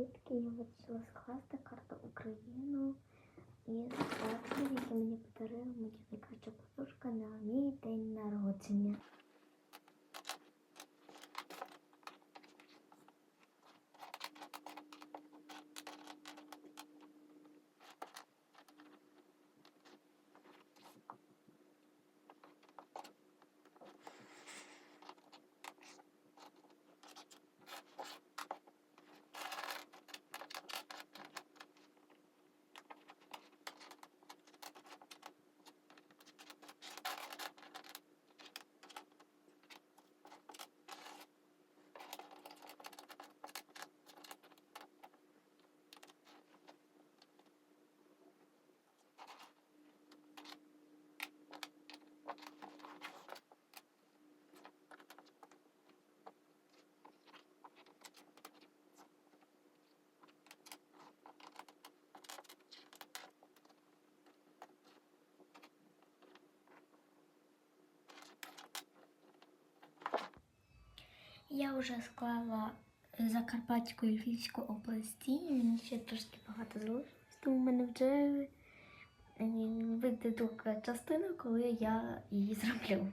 Звідки я вирішила скласти карту Україну із фактів, які мені подарила моя найкраща подружка на мій день народження. Я вже склала Закарпатську і Львівську області. Мені ще трошки багато залишилось, тому в мене вже е, вийде друга частина, коли я її зроблю.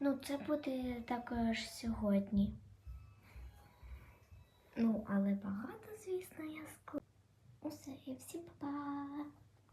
Ну, це буде також сьогодні. Ну, але багато, звісно, я склала. Усе, всім па-па!